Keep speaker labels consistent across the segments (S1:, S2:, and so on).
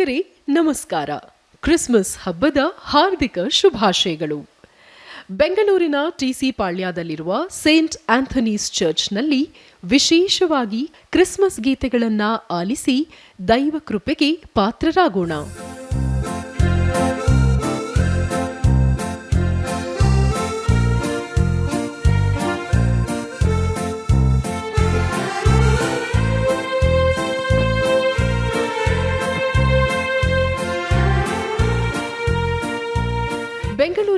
S1: ವೀಕ್ಷಕರೇ ನಮಸ್ಕಾರ. ಕ್ರಿಸ್ಮಸ್ ಹಬ್ಬದ ಹಾರ್ದಿಕ ಶುಭಾಶಯಗಳು. ಬೆಂಗಳೂರಿನ ಟಿಸಿ ಪಾಳ್ಯದಲ್ಲಿರುವ ಸೇಂಟ್ ಆಂಥನೀಸ್ ಚರ್ಚ್ನಲ್ಲಿ ವಿಶೇಷವಾಗಿ ಕ್ರಿಸ್ಮಸ್ ಗೀತೆಗಳನ್ನು ಆಲಿಸಿ ದೈವ ಕೃಪೆಗೆ ಪಾತ್ರರಾಗೋಣ.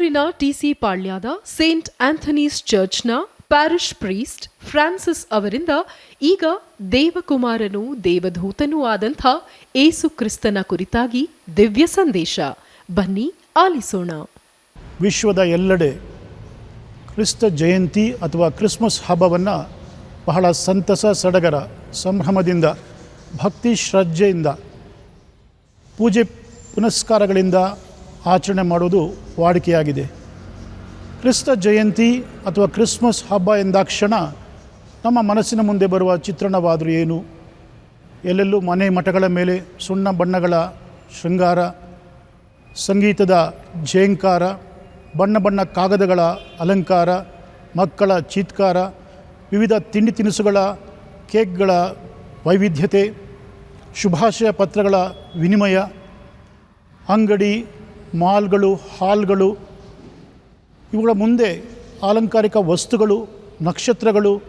S1: ಬೆಂಗಳೂರಿನ ಟಿಸಿ ಪಾಳ್ಯದ ಸೇಂಟ್ ಆಂಥನೀಸ್ ಚರ್ಚ್ನ ಪ್ಯಾರಿಷ್ ಪ್ರೀಸ್ಟ್ ಫ್ರಾನ್ಸಿಸ್ ಅವರಿಂದ ಈಗ ದೇವಕುಮಾರನು ದೇವಧೂತನೂ ಆದಂಥ ಏಸು ಕ್ರಿಸ್ತನ ಕುರಿತಾಗಿ ದಿವ್ಯ ಸಂದೇಶ. ಬನ್ನಿ ಆಲಿಸೋಣ.
S2: ವಿಶ್ವದ ಎಲ್ಲೆಡೆ ಕ್ರಿಸ್ತ ಜಯಂತಿ ಅಥವಾ ಕ್ರಿಸ್ಮಸ್ ಹಬ್ಬವನ್ನು ಬಹಳ ಸಂತಸ, ಸಡಗರ, ಸಂಭ್ರಮದಿಂದ, ಭಕ್ತಿ ಶ್ರದ್ಧೆಯಿಂದ, ಪೂಜೆ ಪುನಸ್ಕಾರಗಳಿಂದ ಆಚರಣೆ ಮಾಡುವುದು ವಾಡಿಕೆಯಾಗಿದೆ. ಕ್ರಿಸ್ತ ಜಯಂತಿ ಅಥವಾ ಕ್ರಿಸ್ಮಸ್ ಹಬ್ಬ ಎಂದಾಕ್ಷಣ ನಮ್ಮ ಮನಸ್ಸಿನ ಮುಂದೆ ಬರುವ ಚಿತ್ರಣವಾದರೂ ಏನು? ಎಲ್ಲೆಲ್ಲೂ ಮನೆ ಮಠಗಳ ಮೇಲೆ ಸುಣ್ಣ ಬಣ್ಣಗಳ ಶೃಂಗಾರ, ಸಂಗೀತದ ಜಯಂಕಾರ, ಬಣ್ಣ ಬಣ್ಣ ಕಾಗದಗಳ ಅಲಂಕಾರ, ಮಕ್ಕಳ ಚೀತ್ಕಾರ, ವಿವಿಧ ತಿಂಡಿ ತಿನಿಸುಗಳ ಕೇಕ್ಗಳ ವೈವಿಧ್ಯತೆ, ಶುಭಾಶಯ ಪತ್ರಗಳ ವಿನಿಮಯ, ಅಂಗಡಿ ಮಾಲ್ಗಳು, ಹಾಲ್ಗಳು, ಇವುಗಳ ಮುಂದೆ ಅಲಂಕಾರಿಕ ವಸ್ತುಗಳು, ನಕ್ಷತ್ರಗಳು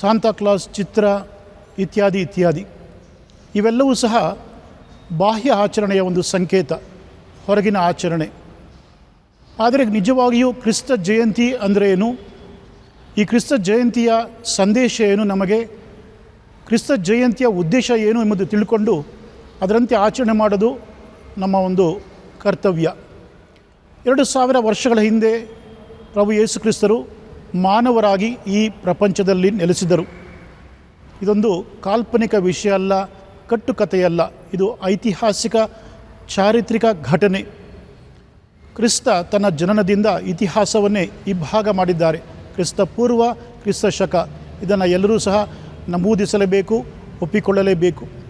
S2: ಸಾಂತಾಕ್ಲಾಸ್ ಚಿತ್ರ ಇತ್ಯಾದಿ ಇತ್ಯಾದಿ. ಇವೆಲ್ಲವೂ ಸಹ ಬಾಹ್ಯ ಆಚರಣೆಯ ಒಂದು ಸಂಕೇತ, ಹೊರಗಿನ ಆಚರಣೆ. ಆದರೆ ನಿಜವಾಗಿಯೂ ಕ್ರಿಸ್ತ ಜಯಂತಿ ಅಂದರೆ ಏನು? ಈ ಕ್ರಿಸ್ತ ಜಯಂತಿಯ ಸಂದೇಶ ಏನು ನಮಗೆ? ಕ್ರಿಸ್ತ ಜಯಂತಿಯ ಉದ್ದೇಶ ಏನು ಎಂಬುದು ತಿಳ್ಕೊಂಡು ಅದರಂತೆ ಆಚರಣೆ ಮಾಡೋದು ನಮ್ಮ ಒಂದು ಕರ್ತವ್ಯ. ಎರಡು ಸಾವಿರ ವರ್ಷಗಳ ಹಿಂದೆ ಪ್ರಭು ಯೇಸು ಕ್ರಿಸ್ತರು ಮಾನವರಾಗಿ ಈ ಪ್ರಪಂಚದಲ್ಲಿ ನೆಲೆಸಿದರು. ಇದೊಂದು ಕಾಲ್ಪನಿಕ ವಿಷಯ ಅಲ್ಲ ಕಟ್ಟುಕತೆಯಲ್ಲ ಇದು ಐತಿಹಾಸಿಕ, ಚಾರಿತ್ರಿಕ ಘಟನೆ. ಕ್ರಿಸ್ತ ತನ್ನ ಜನನದಿಂದ ಇತಿಹಾಸವನ್ನೇ ಇಬ್ಬಾಗ ಮಾಡಿದ್ದಾರೆ. ಕ್ರಿಸ್ತ ಪೂರ್ವ, ಕ್ರಿಸ್ತ ಶಕ. ಇದನ್ನು ಎಲ್ಲರೂ ಸಹ ನಮೂದಿಸಲೇಬೇಕು, ಒಪ್ಪಿಕೊಳ್ಳಲೇಬೇಕು.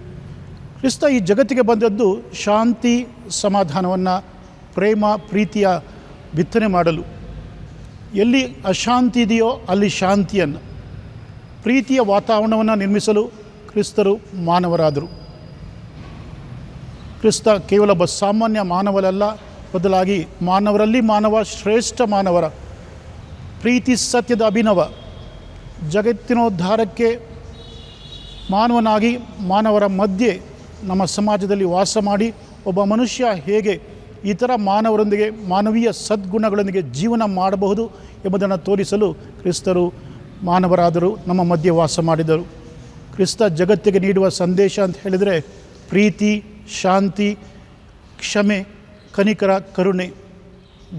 S2: ಕ್ರಿಸ್ತ ಈ ಜಗತ್ತಿಗೆ ಬಂದದ್ದು ಶಾಂತಿ, ಸಮಾಧಾನವನ್ನು, ಪ್ರೇಮ, ಪ್ರೀತಿಯ ಬಿತ್ತನೆ ಮಾಡಲು. ಎಲ್ಲಿ ಅಶಾಂತಿ ಇದೆಯೋ ಅಲ್ಲಿ ಶಾಂತಿಯನ್ನು, ಪ್ರೀತಿಯ ವಾತಾವರಣವನ್ನು ನಿರ್ಮಿಸಲು ಕ್ರಿಸ್ತರು ಮಾನವರಾದರು. ಕ್ರಿಸ್ತ ಕೇವಲ ಒಬ್ಬ ಸಾಮಾನ್ಯ ಮಾನವರಲ್ಲ, ಬದಲಾಗಿ ಮಾನವರಲ್ಲಿ ಮಾನವ ಶ್ರೇಷ್ಠ ಮಾನವರ. ಪ್ರೀತಿ ಸತ್ಯದ ಅಭಿನವ. ಜಗತ್ತಿನೋದ್ಧಾರಕ್ಕೆ ಮಾನವನಾಗಿ ಮಾನವರ ಮಧ್ಯೆ ನಮ್ಮ ಸಮಾಜದಲ್ಲಿ ವಾಸ ಮಾಡಿ ಒಬ್ಬ ಮನುಷ್ಯ ಹೇಗೆ ಇತರ ಮಾನವರೊಂದಿಗೆ, ಮಾನವೀಯ ಸದ್ಗುಣಗಳೊಂದಿಗೆ ಜೀವನ ಮಾಡಬಹುದು ಎಂಬುದನ್ನು ತೋರಿಸಲು ಕ್ರಿಸ್ತರು ಮಾನವರಾದರು, ನಮ್ಮ ಮಧ್ಯೆ ವಾಸ ಮಾಡಿದರು. ಕ್ರಿಸ್ತ ಜಗತ್ತಿಗೆ ನೀಡುವ ಸಂದೇಶ ಅಂತ ಹೇಳಿದರೆ ಪ್ರೀತಿ, ಶಾಂತಿ, ಕ್ಷಮೆ, ಕನಿಕರ ಕರುಣೆ.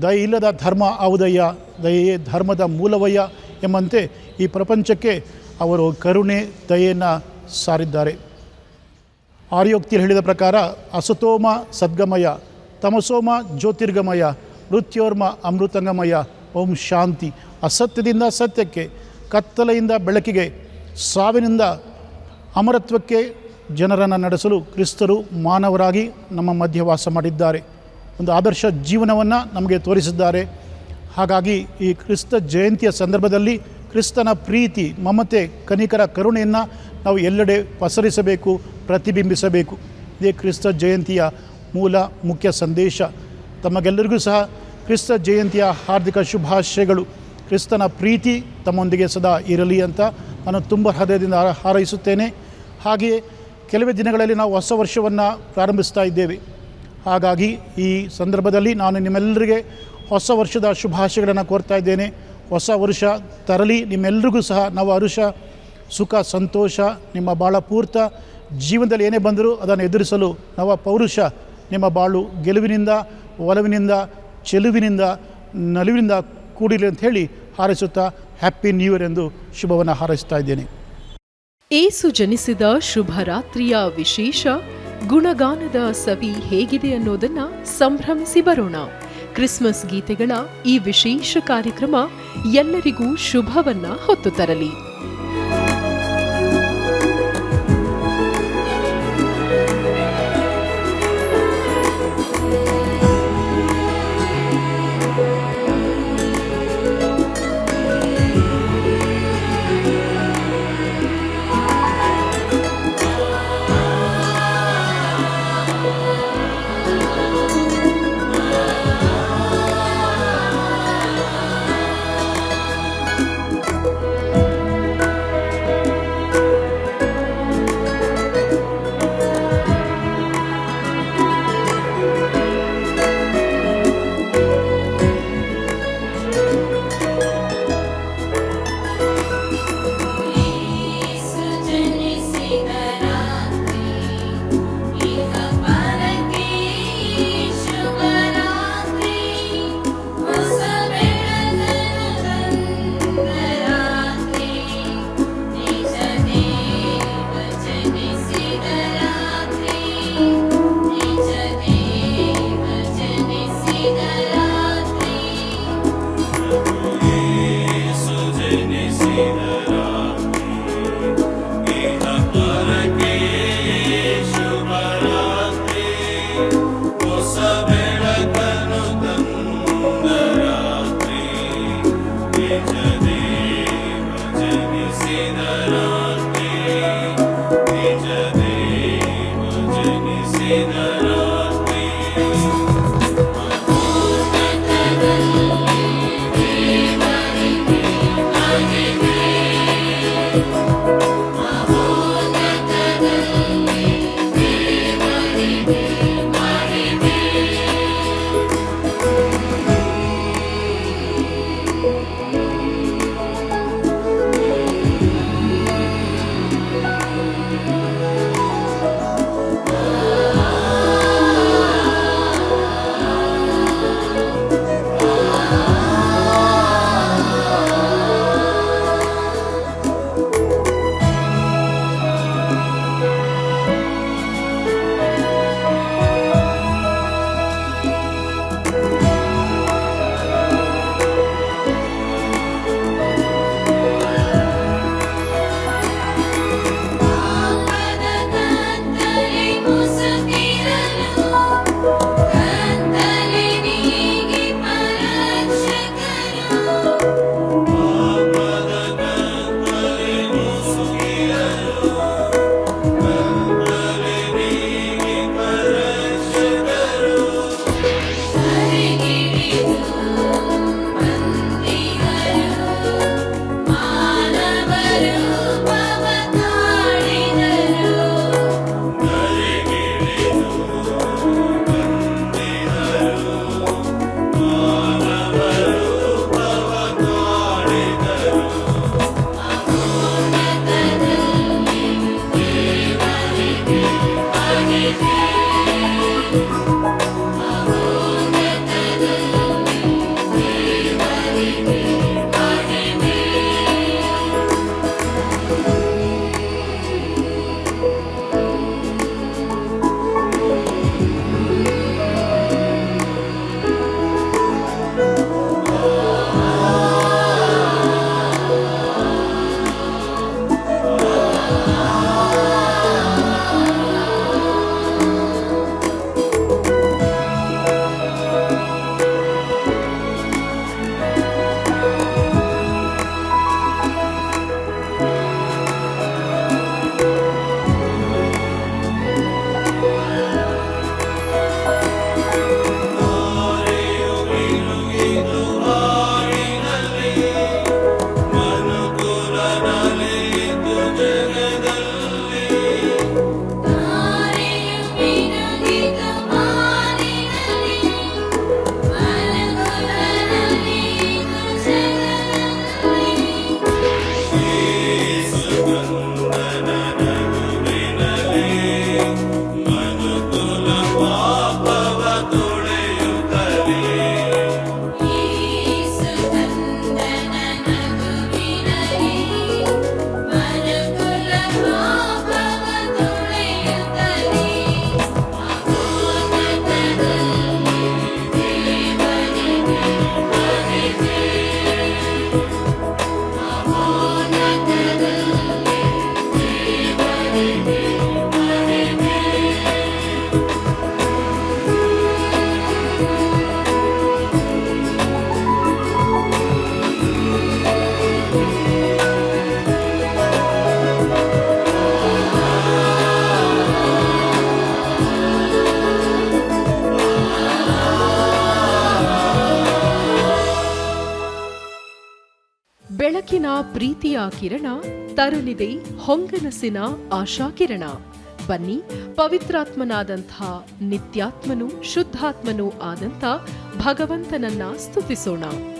S2: ದಯ ಇಲ್ಲದ ಧರ್ಮ ಆವುದಯ್ಯ, ದಯೆಯೇ ಧರ್ಮದ ಮೂಲವಯ್ಯ ಎಂಬಂತೆ ಈ ಪ್ರಪಂಚಕ್ಕೆ ಅವರು ಕರುಣೆ, ದಯೆಯನ್ನು ಸಾರಿದ್ದಾರೆ. ಆರ್ಯೋಕ್ತಿಯಲ್ಲಿ ಹೇಳಿದ ಪ್ರಕಾರ ಅಸತೋಮ ಸದ್ಗಮಯ, ತಮಸೋಮ ಜ್ಯೋತಿರ್ಗಮಯ, ಮೃತ್ಯೋರ್ಮ ಅಮೃತಂಗಮಯ, ಓಂ ಶಾಂತಿ. ಅಸತ್ಯದಿಂದ ಸತ್ಯಕ್ಕೆ, ಕತ್ತಲೆಯಿಂದ ಬೆಳಕಿಗೆ, ಸಾವಿನಿಂದ ಅಮರತ್ವಕ್ಕೆ ಜನರನ್ನು ನಡೆಸಲು ಕ್ರಿಸ್ತರು ಮಾನವರಾಗಿ ನಮ್ಮ ಮಧ್ಯೆ ವಾಸ ಮಾಡಿದ್ದಾರೆ. ಒಂದು ಆದರ್ಶ ಜೀವನವನ್ನು ನಮಗೆ ತೋರಿಸಿದ್ದಾರೆ. ಹಾಗಾಗಿ ಈ ಕ್ರಿಸ್ತ ಜಯಂತಿಯ ಸಂದರ್ಭದಲ್ಲಿ ಕ್ರಿಸ್ತನ ಪ್ರೀತಿ, ಮಮತೆ, ಕನಿಕರ ಕರುಣೆಯನ್ನು ನಾವು ಎಲ್ಲೆಡೆ ಪಸರಿಸಬೇಕು. ಪ್ರತಿಬಿಂಬಿಸಬೇಕು. ಇದೇ ಕ್ರಿಸ್ತ ಜಯಂತಿಯ ಮೂಲ ಮುಖ್ಯ ಸಂದೇಶ. ತಮಗೆಲ್ಲರಿಗೂ ಸಹ ಕ್ರಿಸ್ತ ಜಯಂತಿಯ ಹಾರ್ದಿಕ ಶುಭಾಶಯಗಳು. ಕ್ರಿಸ್ತನ ಪ್ರೀತಿ ತಮ್ಮೊಂದಿಗೆ ಸದಾ ಇರಲಿ ಅಂತ ನಾನು ತುಂಬ ಹೃದಯದಿಂದ ಹಾರ- ಹಾರೈಸುತ್ತೇನೆ. ಹಾಗೆಯೇ ಕೆಲವೇ ದಿನಗಳಲ್ಲಿ ನಾವು ಹೊಸ ವರ್ಷವನ್ನು ಪ್ರಾರಂಭಿಸ್ತಾ ಇದ್ದೇವೆ. ಹಾಗಾಗಿ ಈ ಸಂದರ್ಭದಲ್ಲಿ ನಾನು ನಿಮ್ಮೆಲ್ಲರಿಗೆ ಹೊಸ ವರ್ಷದ ಶುಭಾಶಯಗಳನ್ನು ಕೋರ್ತಾ ಇದ್ದೇನೆ. ಹೊಸ ವರ್ಷ ತರಲಿ. ನಿಮ್ಮೆಲ್ಲರಿಗೂ ಸಹ ನವ ಹರುಷ ಸುಖ, ಸಂತೋಷ, ನಿಮ್ಮ ಬಾಳ ಪೂರ್ತ ಜೀವನದಲ್ಲಿ ಏನೇ ಬಂದರೂ ಅದನ್ನು ಎದುರಿಸಲು ನವ ಪೌರುಷ ನಿಮ್ಮ ಬಾಳು ಗೆಲುವಿನಿಂದ, ಒಲವಿನಿಂದ, ಚೆಲುವಿನಿಂದ, ನಲುವಿನಿಂದ ಕೂಡಿಲಿ ಅಂತ ಹೇಳಿ ಹಾರೈಸುತ್ತಾ ಹ್ಯಾಪಿ ನ್ಯೂ ಇಯರ್ ಎಂದು ಶುಭವನ್ನು ಹಾರೈಸ್ತಾ ಇದ್ದೇನೆ.
S1: ಏಸು ಜನಿಸಿದ ಶುಭ ರಾತ್ರಿಯ ವಿಶೇಷ, ಗುಣಗಾನದ ಸವಿ ಹೇಗಿದೆ ಅನ್ನೋದನ್ನ ಸಂಭ್ರಮಿಸಿ ಬರೋಣ. ಕ್ರಿಸ್ಮಸ್ ಗೀತೆಗಳ ಈ ವಿಶೇಷ ಕಾರ್ಯಕ್ರಮ ಎಲ್ಲರಿಗೂ ಶುಭವನ್ನ ಹೊತ್ತು ತರಲಿ.
S3: ಬೆಳಕಿನ ಪ್ರೀತಿಯ ಕಿರಣ ತರಲಿದೆ ಹೊಂಗನಸಿನ ಆಶಾಕಿರಣ ಬನ್ನಿ ಪವಿತ್ರಾತ್ಮನಾದಂಥ ನಿತ್ಯಾತ್ಮನು ಶುದ್ಧಾತ್ಮನೂ ಆದಂಥ ಭಗವಂತನನ್ನ ಸ್ತುತಿಸೋಣ.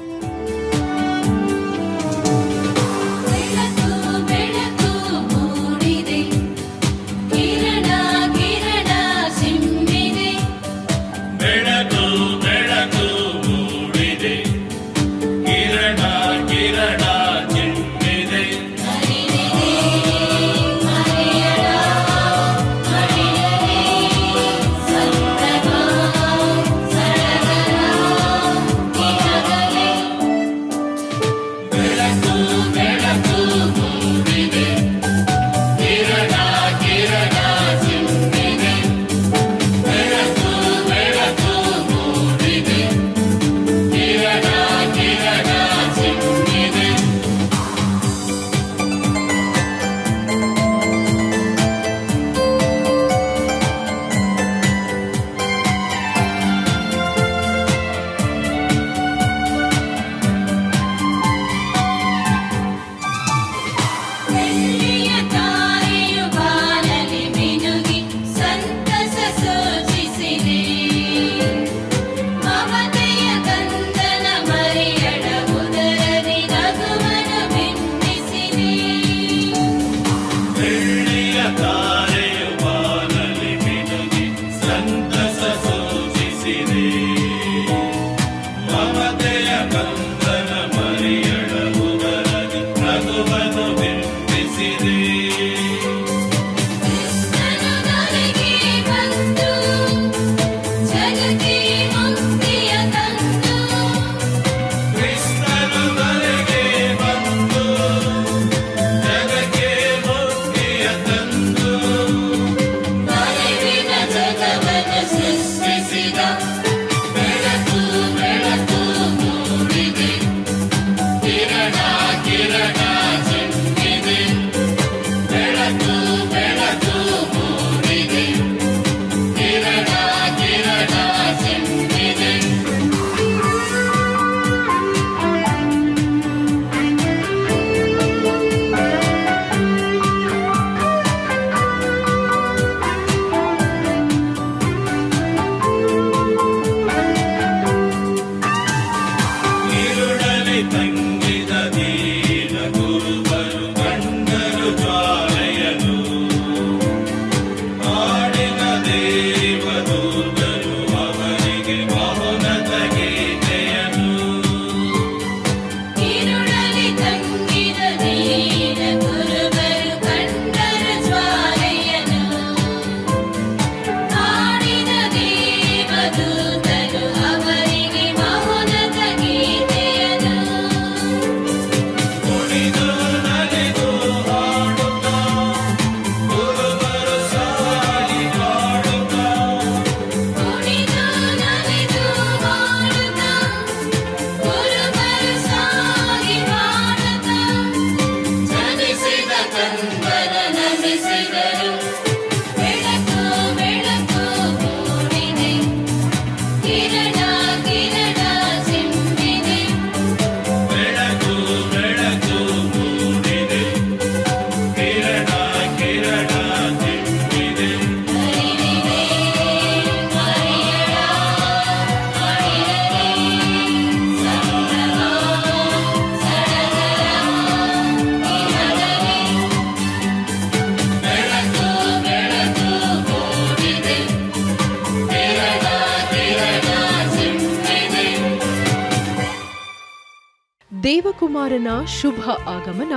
S3: ಶಿವಕುಮಾರನ ಶುಭ ಆಗಮನ,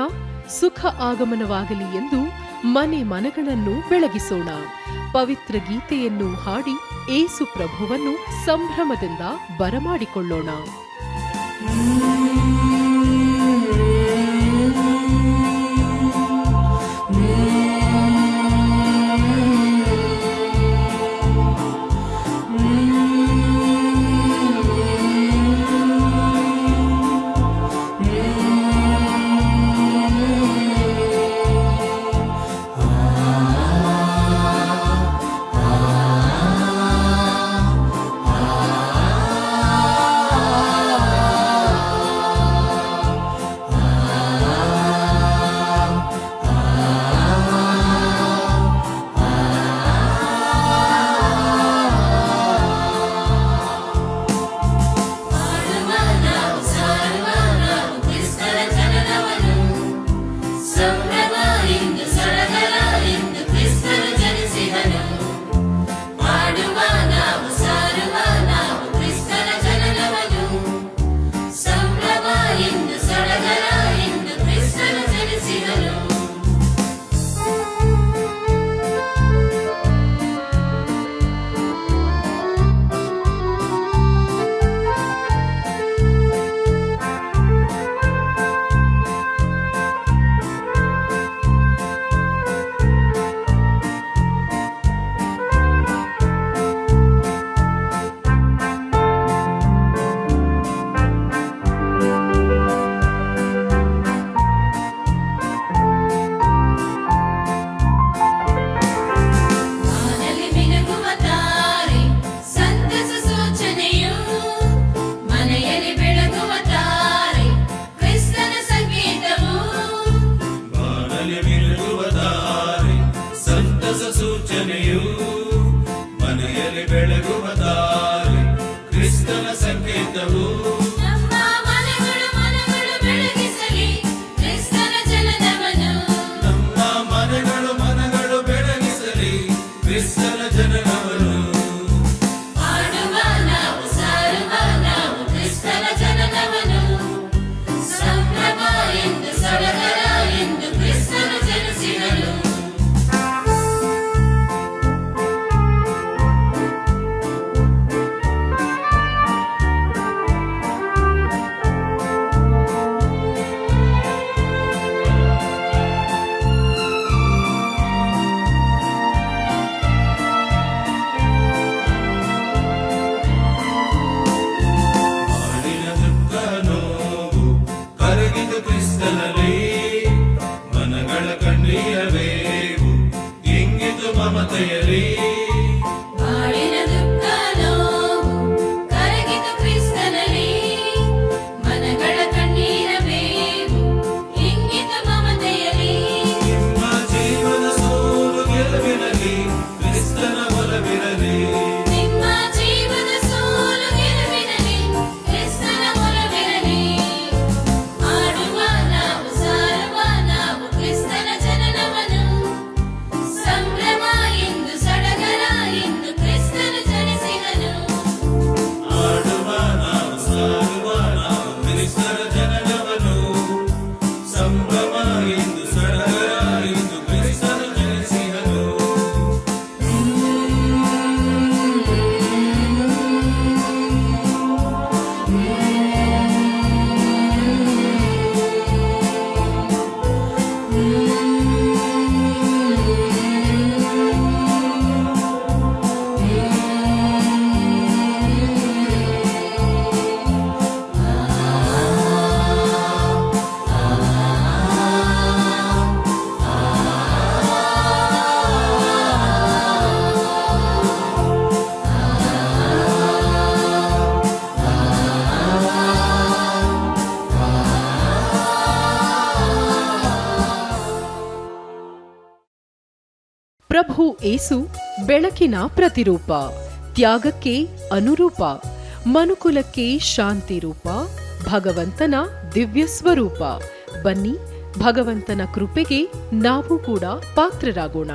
S3: ಸುಖ ಆಗಮನವಾಗಲಿ ಎಂದು ಮನೆ ಮನಗಳನ್ನು ಬೆಳಗಿಸೋಣ. ಪವಿತ್ರ ಗೀತೆಯನ್ನು ಹಾಡಿ ಏಸು ಪ್ರಭುವನ್ನು ಸಂಭ್ರಮದಿಂದ ಬರಮಾಡಿಕೊಳ್ಳೋಣ. ಪ್ರಭು ಏಸು ಬೆಳಕಿನ ಪ್ರತಿರೂಪ, ತ್ಯಾಗಕ್ಕೆ ಅನುರೂಪ, ಮನುಕುಲಕ್ಕೆ ಶಾಂತಿ ರೂಪ, ಭಗವಂತನ ದಿವ್ಯ ಸ್ವರೂಪ. ಬನ್ನಿ ಭಗವಂತನ ಕೃಪೆಗೆ ನಾವು ಕೂಡ ಪಾತ್ರರಾಗೋಣ.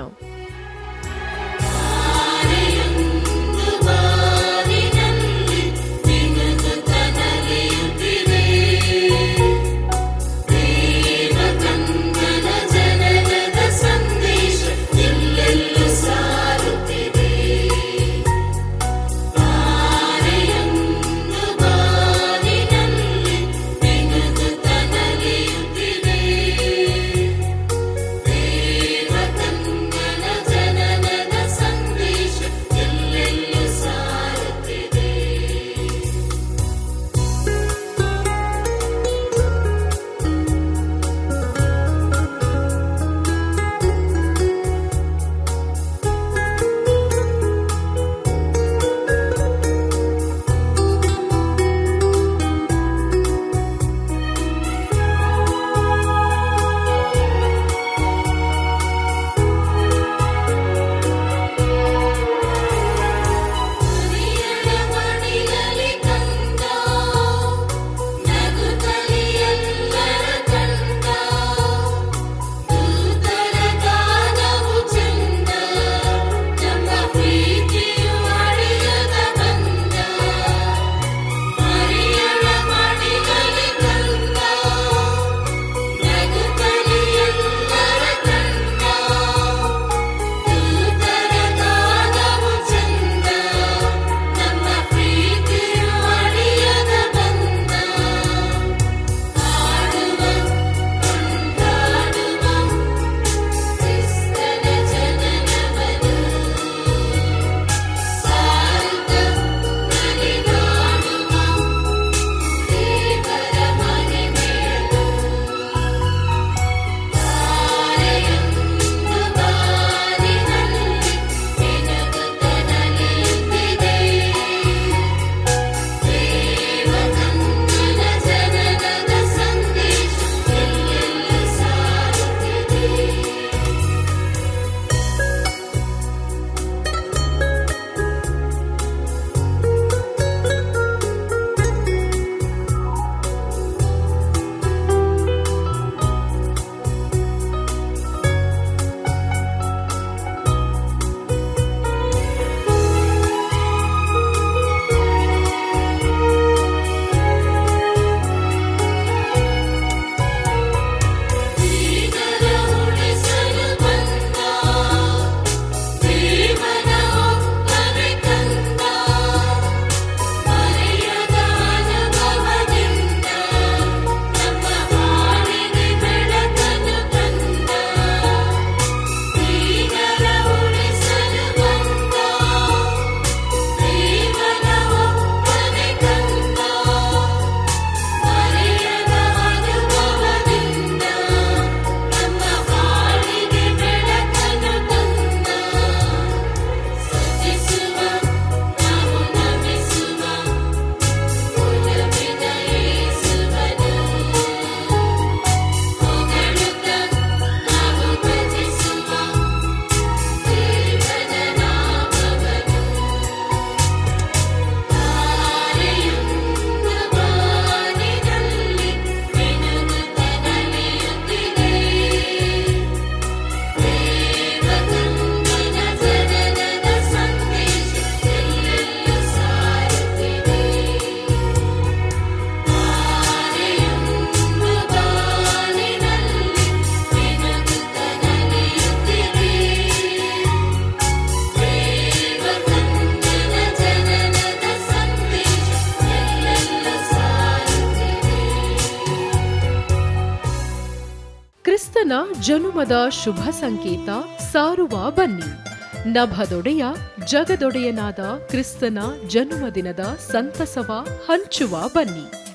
S3: ಬುಧನ ಜನುಮದ ಶುಭ ಸಂಕೇತ ಸಾರುವ ಬನ್ನಿ. ನಭದೊಡೆಯ ಜಗದೊಡೆಯನಾದ ಕ್ರಿಸ್ತನ ಜನ್ಮದಿನದ ಸಂತಸವ ಹಂಚುವ ಬನ್ನಿ.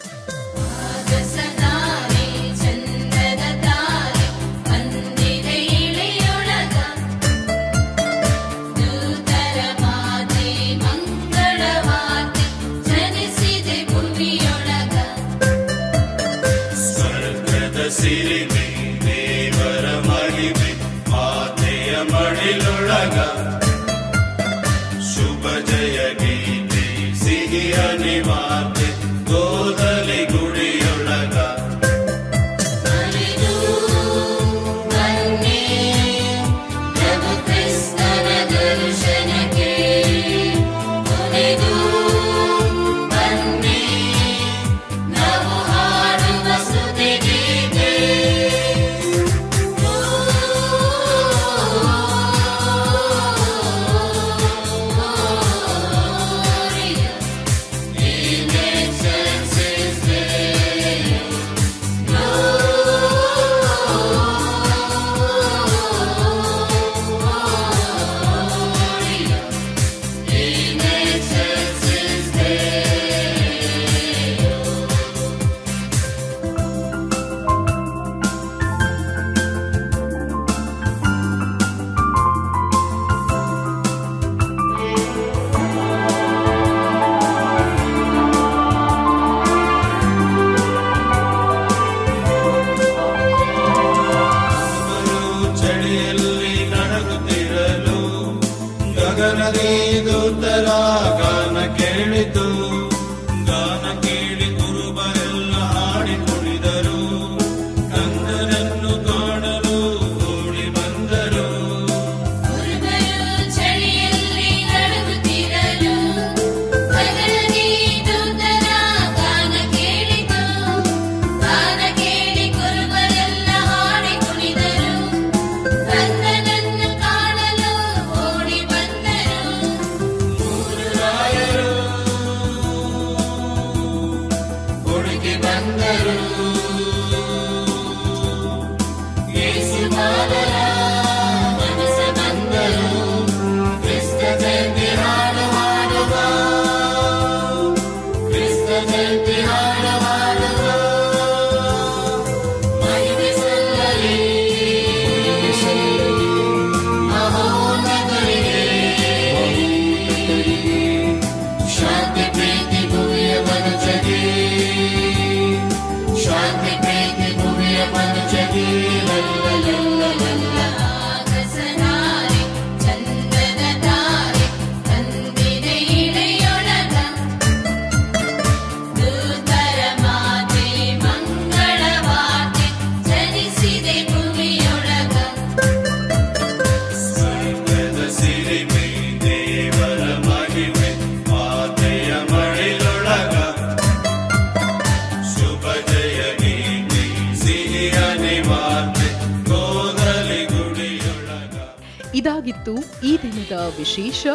S1: ಇದಾಗಿತ್ತು ಈ ದಿನದ ವಿಶೇಷ,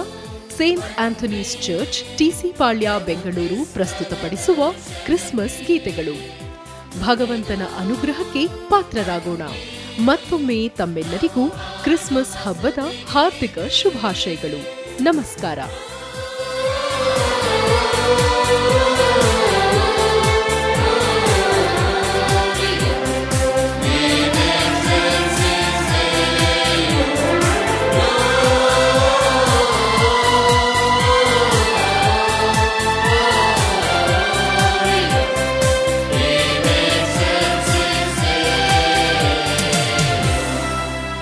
S1: saint Anthony's church, TC Palya, Bengaluru ಪ್ರಸ್ತುತಪಡಿಸುವ ಕ್ರಿಸ್ಮಸ್ ಗೀತೆಗಳು. ಭಗವಂತನ ಅನುಗ್ರಹಕ್ಕೆ ಪಾತ್ರರಾಗೋಣ. ಮತ್ತೊಮ್ಮೆ ತಮ್ಮೆಲ್ಲರಿಗೂ ಕ್ರಿಸ್ಮಸ್ ಹಬ್ಬದ ಹಾರ್ದಿಕ ಶುಭಾಶಯಗಳು. ನಮಸ್ಕಾರ.